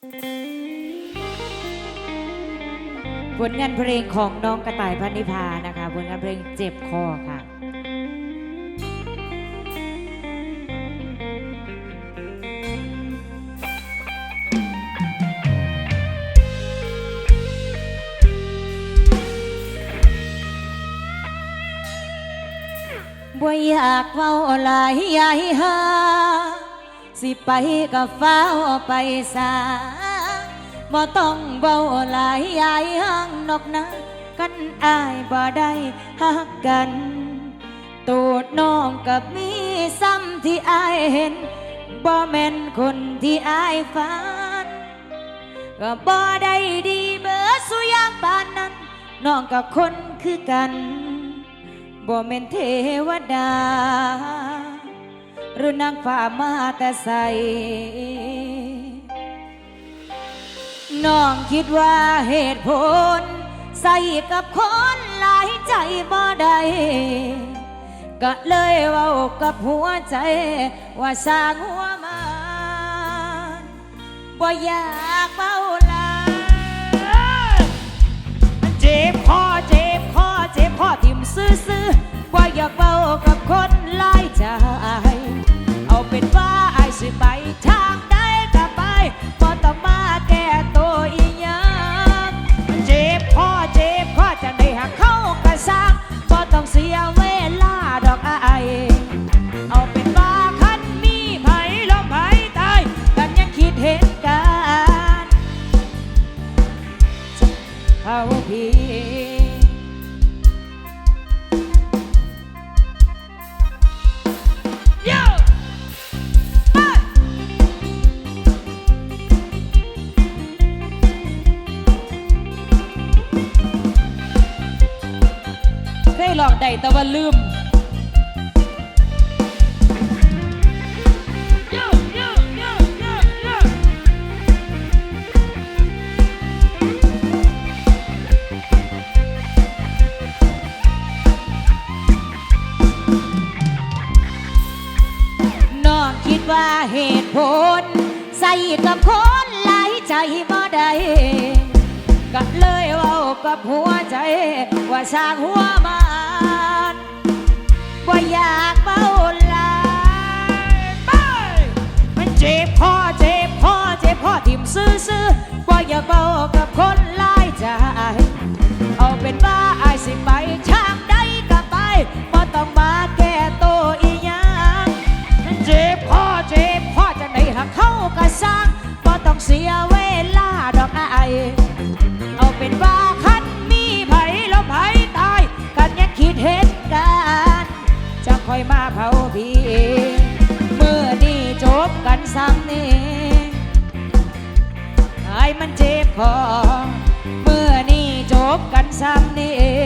ผลงานเพลงของน้องกระต่ายพันนิพานะคะ ผลงานเพลงเจ็บคอค่ะบ่อยากเว้าหลายยายหา สิไปกับฟ้าไปสาบ่ต้องเว้าหลายยายห่างนอกนะกันอายบ่ได้ฮักกัน ตูดน้องกับมีซ้ำที่อายเห็นบ่แม่นคนที่อายฝันก็บ่ได้ดีเบิดสุยางปานนั้นน้องกับคนคือกันบ่แม่นเทวดา รือนางฟ้ามาแต่ใส น้องคิดว่าเหตุผล ใส่กับคนหลายใจบ่ได้ก็เลยเว้ากับหัวใจ ว่าสร้างหัวมันบ่อยากเว้าลายเจ็บคอ ลองได้แต่ว่าลืมน้องคิดว่าเหตุผล ใส่กับคนหลายใจบ่ได้ก็เลยเว้ากับหัวใจ ว่าสร้างหัวมัน บ่อยากเบ้าหลายไปมันเจ็บพ่อเจ็บพ่อเจ็บพ่อทิ่มซื้อๆบ่อยากเบ้ากับคน ซ้ำนี้ไอ้มันเจ็บคอเมื่อนี้จบกันซ้ำนี้